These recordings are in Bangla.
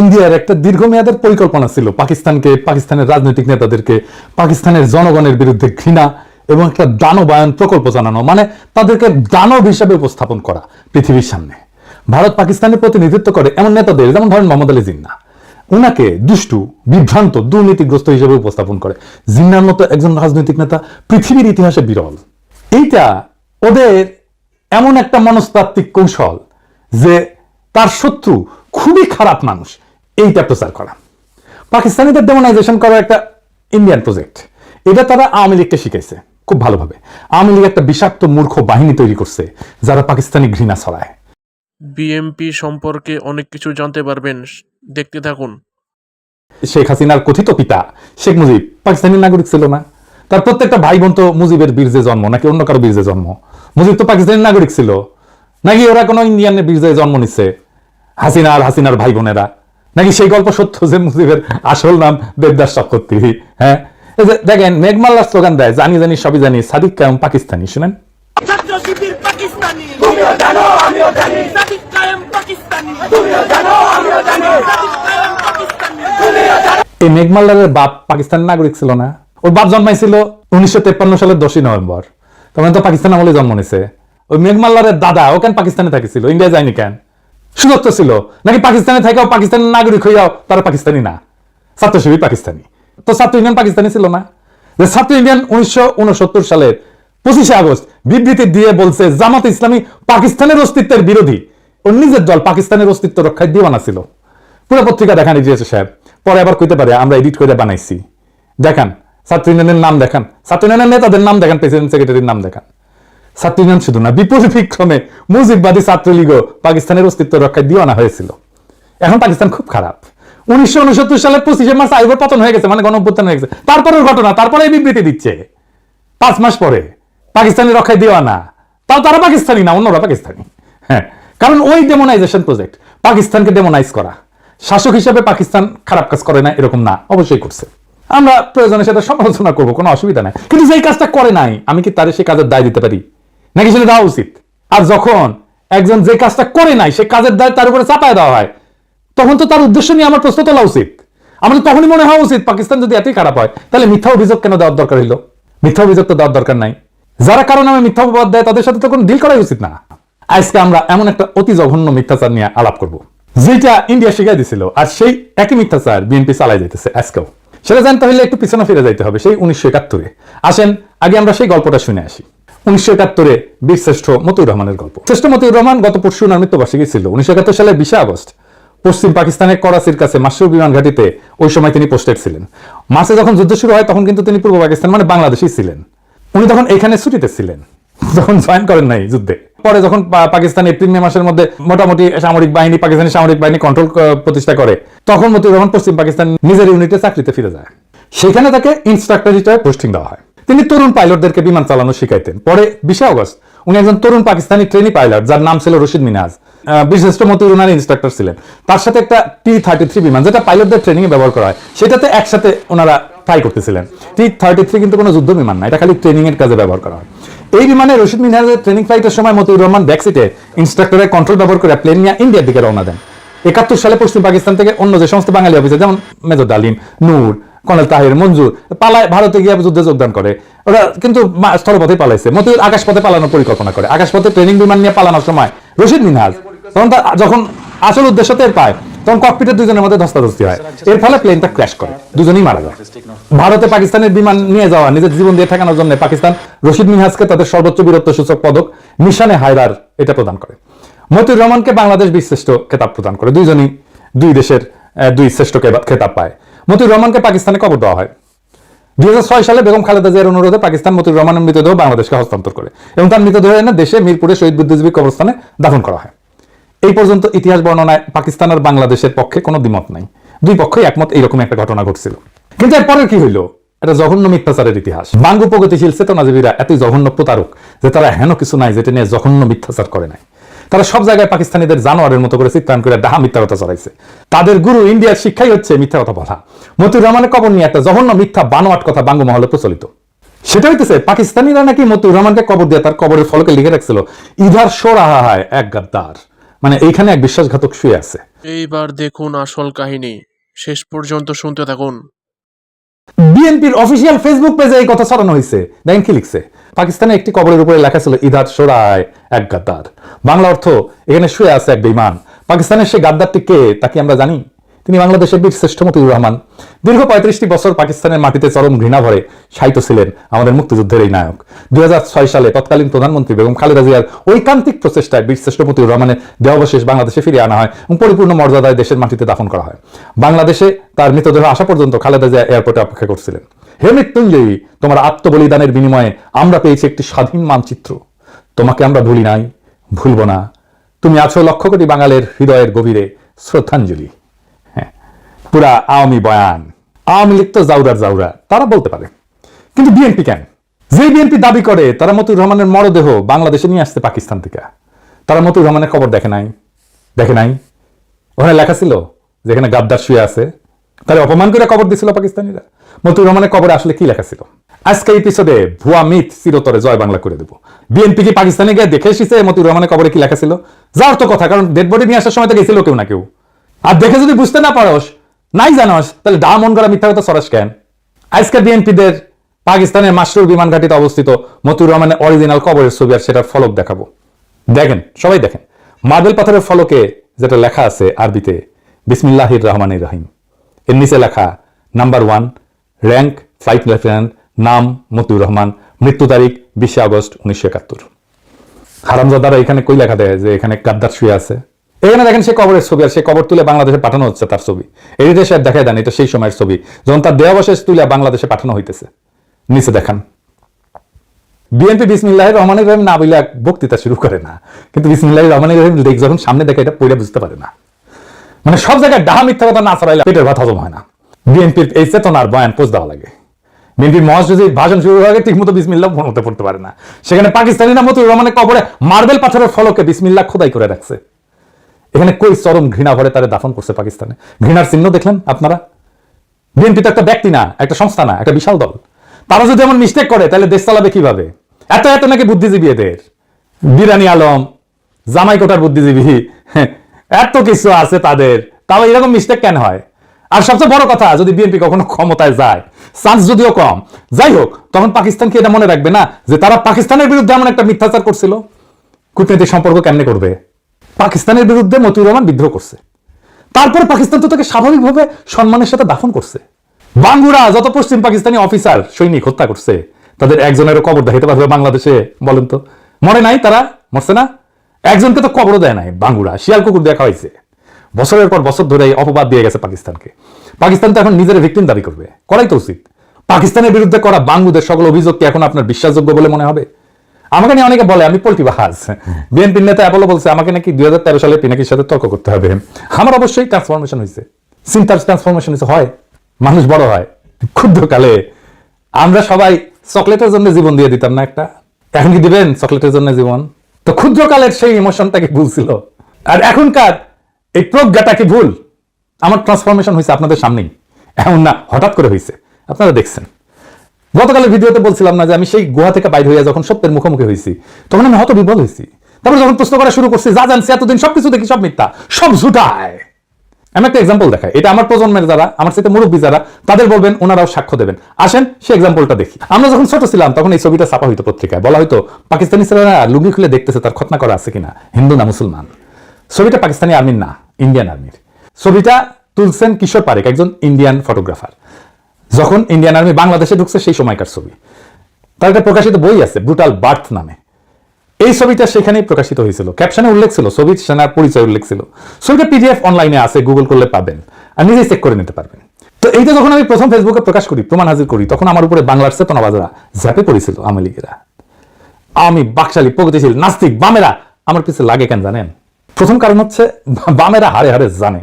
ইন্ডিয়ার একটা দীর্ঘমেয়াদের পরিকল্পনা ছিল পাকিস্তানকে, পাকিস্তানের রাজনৈতিক নেতাদেরকে, পাকিস্তানের জনগণের বিরুদ্ধে ঘৃণা এবং একটা দানবায়ন প্রকল্প জানানো মানে তাদেরকে দানব হিসাবে উপস্থাপন করা পৃথিবীর সামনে। ভারত পাকিস্তানের প্রতিনিধিত্ব করে এমন নেতাদের, যেমন ধরেন মোহাম্মদ আলী জিন্না। উনাকে দুষ্টু, বিভ্রান্ত, দুর্নীতিগ্রস্ত হিসেবে উপস্থাপন করে। জিন্নার মতো একজন রাজনৈতিক নেতা পৃথিবীর ইতিহাসে বিরল। এইটা ওদের এমন একটা মনস্তাত্ত্বিক কৌশল যে তার শত্রু খুবই খারাপ মানুষ। এইটা প্রচার করা। পাকিস্তানিদের ডেমোনাইজেশন করার একটা ইন্ডিয়ান প্রজেক্ট এটা তারা আওয়ামী লীগকে শিখাইছে খুব ভালোভাবে। আওয়ামী লীগ একটা বিষাক্ত মূর্খ বাহিনী তৈরি করছে যারা পাকিস্তানি ঘৃণা ছড়ায়। বিএমপি সম্পর্কে অনেক কিছু জানতে পারবেন দেখতে থাকুন। শেখ হাসিনার কথিত পিতা শেখ মুজিব পাকিস্তানি নাগরিক ছিল না। তার প্রত্যেকটা ভাই বোন তো মুজিবের বীর্যে জন্ম নাকি অন্য কারও বীর্যে জন্ম? মুজিব তো পাকিস্তানি নাগরিক ছিল। নাকি ওরা কোনো ইন্ডিয়ানের বীর্যে জন্ম নিচ্ছে? হাসিনা আর হাসিনার ভাই বোনেরা নাকি সেই গল্প সত্য যে মুজিবের আসল নাম দেবদাস চক্রবর্তী? হ্যাঁ? এই যে দেখেন মেঘমাল্লার স্লোগান দেয় জানি জানি সবই জানি সাদিক কায়ম পাকিস্তানি শুনেন। ছাত্র শিবির পাকিস্তানি। তুমিও জানো আমিও জানি। সাদিক কায়েম পাকিস্তানি। তুমিও জানো আমিও জানি। সাদিক কায়েম পাকিস্তানি। তুমিও জানো। এই মেঘমাল্লারের বাপ পাকিস্তানের নাগরিক ছিল না। ওর বাপ জন্মাইছিল উনিশশো তেপ্পান্ন সালের দশই নভেম্বর। তখন তো পাকিস্তান আমলে জন্ম নিছে। ওই মেঘমাল্লারের দাদা ও কেন পাকিস্তানে থাকিছিল? ইন্ডিয়া যায়নি কেন? সুযোগ তো ছিল। নাকি পাকিস্তানে থাকাও পাকিস্তানের নাগরিক হইয়াও তারা পাকিস্তানি না? ছাত্র শিবির পাকিস্তানি। তো ছাত্র ইউনিয়ন পাকিস্তানি ছিল না। যে ছাত্র ইউনিয়ন উনিশশো উনসত্তর সালের পঁচিশে আগস্ট বিবৃতি দিয়ে বলছে, জামাত ইসলামী পাকিস্তানের অস্তিত্বের বিরোধী। ও নিজের দল পাকিস্তানের অস্তিত্ব রক্ষায় দিওয়ানা ছিল। পুরো পত্রিকা দেখান দিয়েছে সাহেব পরে আবার কইতে পারে, আমরা এডিট করে বানাইছি। দেখান, ছাত্র ইউনিয়নের নাম দেখান। ছাত্র ইউনিয়নের নেতাদের নাম দেখান, প্রেসিডেন্ট সেক্রেটারির নাম দেখান। ছাত্র ইউনিয়ন শুধু না বিপরীত বিক্রমে মুজিববাদী ছাত্রলীগও পাকিস্তানের অস্তিত্ব রক্ষায় দিওয়ানা হয়েছিল। এখন পাকিস্তান খুব খারাপ। উনিশশো উনসত্তর সালের পঁচিশে মার্চ আইবার পতন হয়ে গেছে মানে গণঅভ্যুত্থান হয়ে গেছে। তারপরের ঘটনা, তারপরে বিবৃতি দিচ্ছে। পাঁচ মাস পরে, পাকিস্তানের রক্ষায় দেওয়া না তাও তারা পাকিস্তানি না, অন্যরা পাকিস্তানি। হ্যাঁ কারণ ওই ডেমোনাইজেশন প্রজেক্ট পাকিস্তানকে ডেমোনাইজ করা। শাসক হিসেবে পাকিস্তান খারাপ কাজ করে না, এরকম না, অবশ্যই করছে। আমরা প্রয়োজনের সাথে সমালোচনা করব, কোনো অসুবিধা নাই। কিন্তু যেই কাজটা করে নাই, আমি কি তাদের সেই কাজের দায় দিতে পারি? নাকি সেটা দেওয়া উচিত? আর যখন একজন যে কাজটা করে নাই, সে কাজের দায় তার উপরে চাপায় দেওয়া হয়, তখন তো তার উদ্দেশ্য নিয়ে আমার প্রশ্ন তোলা উচিত। আমাদের তখনই মনে হওয়া উচিত, পাকিস্তান যদি এতই খারাপ হয়, তাহলে মিথ্যা অভিযোগ কেন দেওয়ার দরকার হইল? মিথ্যা অভিযোগ তো দেওয়ার দরকার নাই। যারা কারণ নামে মিথ্যা অপবাদ দেয়, তাদের সাথে তো কোনো ডিল করাই উচিত না। আজকে আমরা এমন একটা অতি জঘন্য মিথ্যাচার নিয়ে আলাপ করব যেটা ইন্ডিয়া শিখাই দিছিল, আর সেই একই মিথ্যাচার বিএনপি চালাই যাইতেছে আজকেও। সেটা জানতে হলে একটু পিছনে ফিরে যাইতে হবে, সেই উনিশশো একাত্তরে। আসেন, আগে আমরা সেই গল্পটা শুনে আসি। উনিশশো একাত্তরে মতিউর রহমানের গল্প। শ্রেষ্ঠ মতিউর রহমান গত পরশু মৃত্যুবার্ষিকী ছিল। উনিশশো একাত্তর বিশে আগস্ট, পশ্চিম পাকিস্তানের করাচির কাছে মাসুর বিমান ঘাটিতে ওই সময় তিনি পোস্টেড ছিলেন। মাসে যখন যুদ্ধ শুরু হয়, তখন কিন্তু তিনি পূর্ব পাকিস্তান মানে বাংলাদেশেই ছিলেন। উনি তখন এখানে ছুটিতে ছিলেন। যখন জয়েন করেন নাই যুদ্ধে। পরে যখন পাকিস্তান এপ্রিল, মে মাসের মধ্যে মোটামুটি সামরিক বাহিনী, পাকিস্তানি সামরিক বাহিনী কন্ট্রোল প্রতিষ্ঠা করে, তখন মতিউর রহমান পশ্চিম পাকিস্তান নিজের ইউনিটে চাকরিতে ফিরে যায়। সেখানে তাকে ইনস্ট্রাক্টর হিসেবে পোস্টিং দেওয়া হয়। তিনি তরুণ পাইলটদেরকে বিমান চালানো শিখাইতেন। পরে বিশে অগস্ট উনি একজন তরুণ পাকিস্তানি ট্রেনি পাইলট যার নাম ছিল রশিদ মিনাজ। বিশিষ্ট মতিউর রহমান ইনস্ট্রাক্টর ছিলেন। তার সাথে একটা টি থার্টি থ্রি বিমান, যেটা পাইলটদের ট্রেনিং এ ব্যবহার করা হয়, সেটাতে একসাথে ওনারা ফ্লাই করতেছিলেন। টি থার্টি থ্রি কিন্তু কোনো যুদ্ধ বিমান না, এটা খালি ট্রেনিং এর কাজে ব্যবহার করা হয়। এই বিমানে রশিদ মিনাজের ট্রেনিং ফ্লাইটের সময় মতিউর রহমান ব্যাকসিটে ইনস্ট্রাক্টরের কন্ট্রোল ব্যবহার করে প্লেন নিয়ে ইন্ডিয়ার দিকে রওনা দেন। একাত্তর সালে পশ্চিম পাকিস্তান থেকে অন্য যে সমস্ত বাঙালি অফিসার যেমন মেজর ডালিম নূর কর্নেল তাহির মঞ্জুর, পালায় ভারতে গিয়ে যুদ্ধে যোগদান করে। ওরা কিন্তু স্থলপথে পালাইছে, মতিউর আকাশপথে পালানোর পরিকল্পনা করে। আকাশপথে ট্রেনিং বিমান নিয়ে পালানোর সময় রশিদ মিনহাজ, তখন তার যখন আসল উদ্দেশ্য টের পায়, তখন ককপিটের দুজনের মধ্যে ধস্তাধস্তি হয়। এর ফলে প্লেনটা ক্র্যাশ করে, দুজনেই মারা যায়। ভারতে পাকিস্তানের বিমান নিয়ে যাওয়া, নিজের জীবন দিয়ে ঠেকানোর জন্য পাকিস্তান রশিদ মিনহাজকে তাদের সর্বোচ্চ বীরত্ব সূচক পদক নিশানে হায়দার এটা প্রদান করে। মতিউর রহমানকে বাংলাদেশ বিশ্রেষ্ঠ খেতাব প্রদান করে। দুইজনই দুই দেশের দুই শ্রেষ্ঠ খেতাব পায়। মতিউর রহমানকে পাকিস্তানে কবর দেওয়া হয়। দুই সালে বেগম খালেদা জিয়ার অনুরোধে পাকিস্তান মতিউর রহমানের মৃতদেহ বাংলাদেশকে হস্তান্তর করে এবং তার মৃতদেহ এনে দেশে মিরপুরে শহীদ বুদ্ধিজীবী কবরস্থানে দাফন করা হয়। এই পর্যন্ত ইতিহাস বর্ণনায় পাকিস্তান আর বাংলাদেশের পক্ষে কোনো দ্বিমত নাই। দুই পক্ষই একমত এইরকম একটা ঘটনা ঘটছিল। কিন্তু এরপরে কি হইল? এটা জঘন্য মিথ্যাচারের ইতিহাস। বাঙ্গু প্রগতিশীল চেতনাজীবীরা এতই জঘন্য প্রতারক যে তারা হেন কিছু নাই যেটা নিয়ে জঘন্য মিথ্যাচার করে নাই। তারা সব জায়গায় পাকিস্তানিদের জানোয়ারের মতো করে চিত্রায়ন করে ডাহা মিথ্যা কথা চড়াইছে তাদের গুরু ইন্ডিয়ার শিক্ষাই হচ্ছে মিথ্যা কথা বলা। মতিউর রহমানের কবর নিয়ে একটা জঘন্য মিথ্যা বানোয়াট কথা বাঙ্গু মহলে প্রচলিত। সেটা হইতেছে পাকিস্তানিরা নাকি মতিউর রহমানকে কবর দিয়ে তার কবরের ফলকে লিখে রাখছিল ইধার সো রাহা হয় এক গাদ্দার মানে এইখানে এক বিশ্বাসঘাতক শুয়ে আছে। এইবার দেখুন আসল কাহিনী। শেষ পর্যন্ত শুনতে থাকুন। বিএনপির অফিসিয়াল ফেসবুক পেজে এই কথা ছড়ানো হয়েছে দেখেন কি লিখছে। পাকিস্তানে একটি কবরের উপরে লেখা ছিল ইদার সোরায় এক গাদ্দার। বাংলা অর্থ, এখানে শুয়ে আছে এক বিমান পাকিস্তানের সে গাদ্দারটি কে তাকে আমরা জানি? তিনি বাংলাদেশের বীর শ্রেষ্ঠ মতিউর রহমান। দীর্ঘ পঁয়ত্রিশটি বছর পাকিস্তানের মাটিতে চরম ঘৃণা ভরে শায়িত ছিলেন আমাদের মুক্তিযুদ্ধের এই নায়ক। দুই হাজার ছয় সালে তৎকালীন প্রধানমন্ত্রী বেগম খালেদা জিয়ার ঐকান্তিক প্রচেষ্টায় বীর শ্রেষ্ঠ মতিউর রহমানের দেহাবশেষ বাংলাদেশে ফিরিয়ে আনা হয় এবং পরিপূর্ণ মর্যাদায় দেশের মাটিতে দাফন করা হয়। বাংলাদেশে তার মৃতদেহ আসা পর্যন্ত খালেদা জিয়া এয়ারপোর্টে অপেক্ষা করছিলেন। হে মৃত্যুঞ্জয়ী, তোমার আত্মবলিদানের বিনিময়ে আমরা পেয়েছি একটি স্বাধীন মানচিত্র। তোমাকে আমরা ভুলি নাই, ভুলব না। তুমি আছো লক্ষ কোটি বাঙালের হৃদয়ের গভীরে শ্রদ্ধাঞ্জলি। পুরা আওয়ামী বয়ান। আওয়ামী লীগ তো জাউরার জাউরা, তারা বলতে পারে। কিন্তু বিএনপি কেন? যে বিএনপি দাবি করে, তারা মতুর রহমানের মরদেহ বাংলাদেশে নিয়ে আসছে পাকিস্তান থেকে। তারা মতুর রহমানের খবর দেখে নাই। দেখে নাই? ওখানে লেখা ছিল যেখানে গাদ্দার শুয়ে আছে। তাহলে অপমান করে কবর দিছিল পাকিস্তানিরা। মতুর রহমানের কবরে আসলে কি লেখা ছিল? আজকে এপিসোডে ভুয়া মিথ চিরতরে জয় বাংলা করে দেবো। বিএনপি কি পাকিস্তানে গিয়ে দেখে এসেছে মতুর রহমানের কবরে কি লেখা ছিল? যাওয়ার তো কথা, কারণ ডেড বডি নিয়ে আসার সময় তো গেছিল কেউ না কেউ। আর দেখে যদি বুঝতে না পারোস নাই জানোস তাহলে ডা মন করা মিথ্যা কথা সরাস কেন? আজকে বিএনপিদের পাকিস্তানের মাসরুর বিমান ঘাটিতে অবস্থিত মতুর রহমানের অরিজিনাল কবরের ছবি আর সেটার ফলক দেখাবো। দেখেন, সবাই দেখেন। মার্বেল পাথরের ফলকে যেটা লেখা আছে আরবিতে, বিসমিল্লাহির রহমানির রহিম। এর নিচে লেখা number one rank flight lieutenant নাম মতুর রহমান, মৃত্যু তারিখ, বিশে আগস্ট উনিশশো একাত্তর। হারামজাদারা এখানে কই লেখা দেয় যে এখানে গাদ্দার শুয়ে আছে? এখানে দেখেন সে কবরের ছবি, আর সে কবর তুলে বাংলাদেশে পাঠানো হচ্ছে তার ছবি। এই দেশে দেখায় দেন, এটা সেই সময়ের ছবি। যখন তার দেহাবশেষ তুলে বাংলাদেশে পাঠানো হইতেছে। নিচে দেখান। বিএনপি বিসমিল্লাহ রহমানের রহিম না বলে বক্তৃতা শুরু করে না। কিন্তু বিসমিল্লাহ রহমানের রহিম লেখ যখন সামনে দেখে এটা পড়ে বুঝতে পারে না। মানে সব জায়গায় ডাহা মিথ্যা কথা না ছড়াইলে পেটের ভাত হজম হয় না। বিএনপির এই চেতনার বয়ান পোষ দেওয়া লাগে। বিএনপির মহাসচিব ভাষণ শুরু হয়ে ঠিক মতো বিসমিল্লাহ মতো পড়তে পারে না। সেখানে পাকিস্তানিরা মতো রহমানের কবরে মার্বেল পাথরের ফলকে বিসমিল্লাহ খোদাই করে রাখছে। এখানে কই চরম ঘৃণা ভরে তারা দাফন করছে পাকিস্তানে? ঘৃণার চিহ্ন দেখলেন আপনারা? বিএনপি তো একটা ব্যক্তি না একটা সংস্থা না একটা বিশাল দল। তারা যদি এমন মিস্টেক করে তাহলে দেশ চালাবে কীভাবে? এত এত নাকি বুদ্ধিজীবী এদের। বিরানি আলম জামাই কোটার বুদ্ধিজীবী হ্যাঁ, এত কিছু আছে তাদের। তাও এরকম মিস্টেক কেন হয়? আর সবচেয়ে বড় কথা যদি বিএনপি কখনো ক্ষমতায় যায় চান্স যদিও কম যাই হোক তখন পাকিস্তান কি এটা মনে রাখবে না যে তারা পাকিস্তানের বিরুদ্ধে এমন একটা মিথ্যাচার করছিল? কূটনৈতিক সম্পর্ক কেমনে করবে? পাকিস্তানের বিরুদ্ধে মতিউর রহমান বিদ্রোহ করছে। তারপর পাকিস্তান তো তাকে স্বাভাবিকভাবে সম্মানের সাথে দাফন করছে। বাঙ্গুরা, যত পশ্চিম পাকিস্তানি অফিসার, সৈনিক হত্যা করছে, তাদের একজনেরও কবর দেখাইতে পারবে বাংলাদেশে, বলেন তো। মরে নাই তারা, মরছে না? একজনকে তো কবরও দেয় নাই। বাঙ্গুরা, শিয়াল কুকুর দেখা হয়েছে। বছরের পর বছর ধরে অপবাদ দিয়ে গেছে পাকিস্তানকে। পাকিস্তান তো এখন নিজের ভিকটিম দাবি করবে। করাই তো উচিত। পাকিস্তানের বিরুদ্ধে করা বাঙ্গুদের সকল অভিযোগ কি এখন আপনার বিশ্বাসযোগ্য বলে মনে হবে? আমাকে নিয়ে অনেকে বলে, আমি পোল্ট্রি বাহাজ। বিএনপির নেতা অ্যাপোলো বলছে, আমাকে নাকি দুই হাজার তেরো সালে পিনাকির সাথে তর্ক করতে হবে। আমার অবশ্যই ট্রান্সফরমেশন হয়েছে। চিন্তার ট্রান্সফরমেশন হয়েছে, হয়। মানুষ বড় হয়। ক্ষুদ্রকালে। আমরা সবাই চকলেটের জন্য জীবন দিয়ে দিতাম না একটা। এখন কি দিবেন চকলেটের জন্য জীবন? তো ক্ষুদ্রকালের সেই ইমোশনটাকে ভুল ছিল আর এখনকার এই প্রজ্ঞাটা কি ভুল? আমার ট্রান্সফরমেশন হয়েছে আপনাদের সামনেই। এমন না, হঠাৎ করে হয়েছে। আপনারা দেখছেন। গতকালের ভিডিওতে বলছিলাম না যে আমি সেই গুহা থেকে বাইর হইয়া যখন সত্যের মুখোমুখি হয়েছি তখন আমি হত বিবল হয়েছি তারপর যখন প্রশ্ন করা শুরু করছি, যা জানছি এতদিন সবকিছু দেখি, সব মিথ্যা, সব ঝুটায়। আমি একটা এক্সাম্পল দেখাই। এটা আমার প্রজন্মের যারা, আমার সাথে মুরব্বী যারা, তাদের বলবেন, ওনারাও সাক্ষ্য দেবেন। আসেন সেই এক্সাম্পলটা দেখি। আমরা যখন ছোট ছিলাম, তখন এই ছবিটা ছাপা হইতো পত্রিকায়। বলা হয়তো পাকিস্তানি ছেলেরা লুঙ্গি খুলে দেখতেছে, তার খতনা করা আছে কিনা? হিন্দু না মুসলমান? ছবিটা পাকিস্তানি আর্মির না, ইন্ডিয়ান আর্মির। ছবিটা তুলছেন কিশোর পারেক একজন ইন্ডিয়ান ফটোগ্রাফার। যখন ইন্ডিয়ান আর্মি বাংলাদেশে ঢুকছে, সেই সময়কার ছবি। তার একটা প্রকাশিত বই আছে ব্রুটাল বার্থ নামে। এই ছবিটা সেখানেই প্রকাশিত হয়েছিল। ক্যাপশনে উল্লেখ ছিল ছবি সেনার পরিচয় উল্লেখ ছিল। ছবিটা পিডিএফ অনলাইনে আছে গুগল করলে পাবেন। আর নিজেই চেক করে নিতে পারবেন। তো এইটা যখন আমি প্রথম ফেসবুকে প্রকাশ করি, প্রমাণ হাজির করি, তখন আমার উপরে বাংলার চেতনা বাজারা ঝাঁপে পড়েছিল, আওয়ামী লীগেরা। আমি বাকশালী, প্রগতিশীল, নাস্তিক, বামেরা, আমার পিছনে লাগে কেন জানেন? প্রথম কারণ হচ্ছে, বামেরা হারে হারে জানে,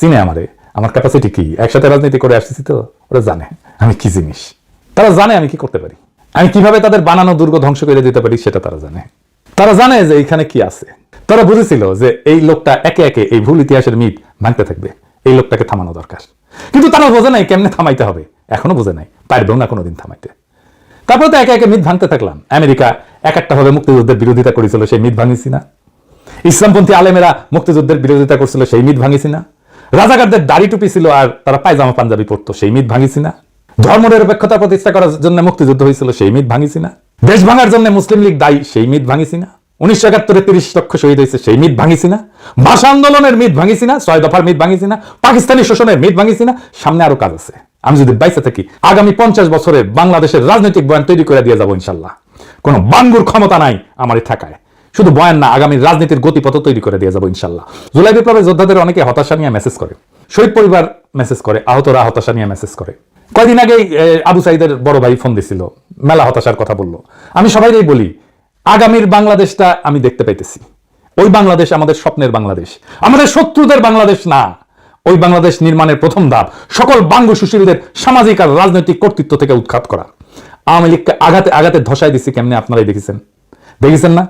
চিনে আমারে। আমার ক্যাপাসিটি কি? একসাথে রাজনীতি করে আসতেছি তো, ওরা জানে আমি কি জিনিস। তারা জানে আমি কি করতে পারি। আমি কীভাবে তাদের বানানো দুর্গ ধ্বংস করে দিতে পারি সেটা তারা জানে। তারা জানে যে এইখানে কি আছে। তারা বুঝেছিল যে এই লোকটা একে একে এই ভুল ইতিহাসের মিথ ভাঙতে থাকবে। এই লোকটাকে থামানো দরকার। কিন্তু তারা বোঝে নাই কেমনে থামাইতে হবে। এখনও বোঝে নাই। পারবেও না কোনোদিন থামাইতে। তারপরে তো একে একে মিথ ভাঙতে থাকলাম। আমেরিকা এক একটা ভাবে মুক্তিযুদ্ধের বিরোধিতা করেছিল, সেই মিথ ভাঙিছি না। ইসলামপন্থী আলেমেরা মুক্তিযুদ্ধের বিরোধিতা করছিল, সেই মিথ ভাঙিছি না। রাজাকারদের দাড়ি টুপি ছিল আর তারা পায়জামা পাঞ্জাবি পরতো, সেই মিথ ভাঙিছি না। ধর্মনিরপেক্ষতা প্রতিষ্ঠা করার জন্য মুক্তিযুদ্ধ হয়েছিল, সেই মিথ ভাঙিছি না। দেশ ভাঙার জন্য মুসলিম লীগ দায়ী, সেই মিথ ভাঙিছি না। উনিশশো একাত্তরে তিরিশ লক্ষ শহীদ হয়েছে, সেই মিথ ভাঙিছি না। ভাষা আন্দোলনের মিথ ভাঙিছি না, ছয় দফার মিথ ভাঙিছি না। পাকিস্তানি শোষণের মিথ ভাঙিছি না, সামনে আরও কাজ আছে। আমি যদি বাইসে থাকি, আগামী পঞ্চাশ বছরে বাংলাদেশের রাজনৈতিক বয়ান তৈরি করে দিয়ে যাব ইনশাল্লাহ। কোনো বাঙ্গুর ক্ষমতা নাই আমার ঠাকায়। শুধু বয়ান না, আগামী রাজনীতির গতিপথ তৈরি করে দিয়ে যাব ইনশাল্লাহ। জুলাই বিপ্লবের যোদ্ধাদের অনেকে হতাশা নিয়ে মেসেজ করে। শহীদ পরিবার মেসেজ করে, আহতরা হতাশা নিয়ে মেসেজ করে। কয়দিন আগেই আবু সাইদের বড় ভাই ফোন দিছিল, মেলা হতাশার কথা বলল। আমি সবাইকেই বলি, আগামীর বাংলাদেশটা আমি দেখতে পাইতেছি। ওই বাংলাদেশ আমাদের স্বপ্নের বাংলাদেশ। আমাদের শত্রুদের বাংলাদেশ না। ওই বাংলাদেশ নির্মাণের প্রথম ধাপ, সকল বাঙ্গু সুশীলদের সামাজিক আর রাজনৈতিক কর্তৃত্ব থেকে উৎখাত করা। আওয়ামী লীগকে আঘাতে আঘাতে ধসাই দিছি, কেমনে আপনারাই দেখেছেন? দেখেছেন না?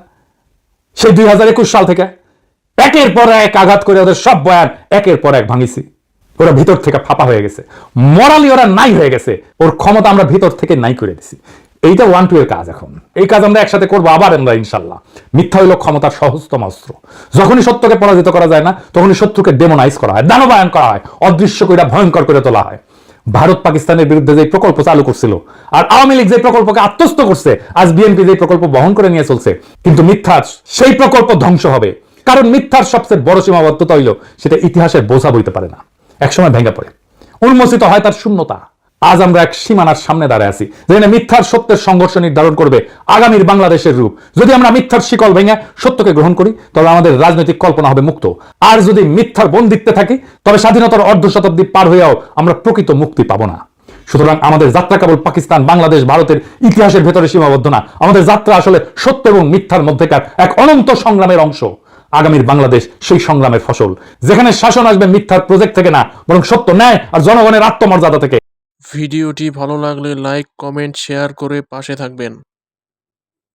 সেই দুই হাজার একুশ সাল থেকে একের পর এক আঘাত করে ওদের সব বয়ান একের পর এক ভাঙিছি। ওরা ভিতর থেকে ফাঁপা হয়ে গেছে। মরালি ওরা নাই হয়ে গেছে। ওর ক্ষমতা আমরা ভিতর থেকে নাই করে দিছি। এইটা ওয়ান টু এর কাজ এখন। এই কাজ আমরা একসাথে করব আবার আমরা, ইনশাল্লাহ। মিথ্যা হইল ক্ষমতার সহজতম অস্ত্র। যখনই সত্যকে পরাজিত করা যায় না, তখনই শত্রুকে ডেমোনাইজ করা হয়, দানবায়ন করা হয়, অদৃশ্য করে ভয়ঙ্কর করে তোলা হয়। ভারত পাকিস্তানের বিরুদ্ধে যে প্রকল্প চালু করছিল, আর আওয়ামী লীগ যে প্রকল্পকে আত্মস্থ করছে, আজ বিএনপি যে প্রকল্প বহন করে নিয়ে চলছে, কিন্তু মিথ্যা সেই প্রকল্প ধ্বংস হবে। কারণ মিথ্যার সবচেয়ে বড় সীমাবদ্ধতা হইল, সেটা ইতিহাসের বোঝা বইতে পারে না। একসময় ভেঙে পড়ে। উন্মোচিত হয় তার শূন্যতা। আজ আমরা এক সীমানার সামনে দাঁড়ায় আছি, যেখানে মিথ্যার সত্যের সংঘর্ষ নির্ধারণ করবে আগামীর বাংলাদেশের রূপ। যদি আমরা মিথ্যার শিকল ভেঙে সত্যকে গ্রহণ করি তবে আমাদের রাজনৈতিক কল্পনা হবে মুক্ত। আর যদি মিথ্যার বন্দিত্বে থাকি, তবে স্বাধীনতার অর্ধ শতাব্দী পার হয়েও আমরা প্রকৃত মুক্তি পাবো না। সুতরাং আমাদের যাত্রা কেবল পাকিস্তান, বাংলাদেশ, ভারতের ইতিহাসের ভেতরে সীমাবদ্ধ না। আমাদের যাত্রা আসলে সত্য এবং মিথ্যার মধ্যেকার এক অনন্ত সংগ্রামের অংশ। আগামীর বাংলাদেশ সেই সংগ্রামের ফসল, যেখানে শাসন আসবে মিথ্যার প্রজেক্ট থেকে না, বরং সত্য, ন্যায় আর জনগণের আত্মমর্যাদা থেকে। ভিডিওটি ভালো লাগলে লাইক কমেন্ট শেয়ার করে পাশে থাকবেন।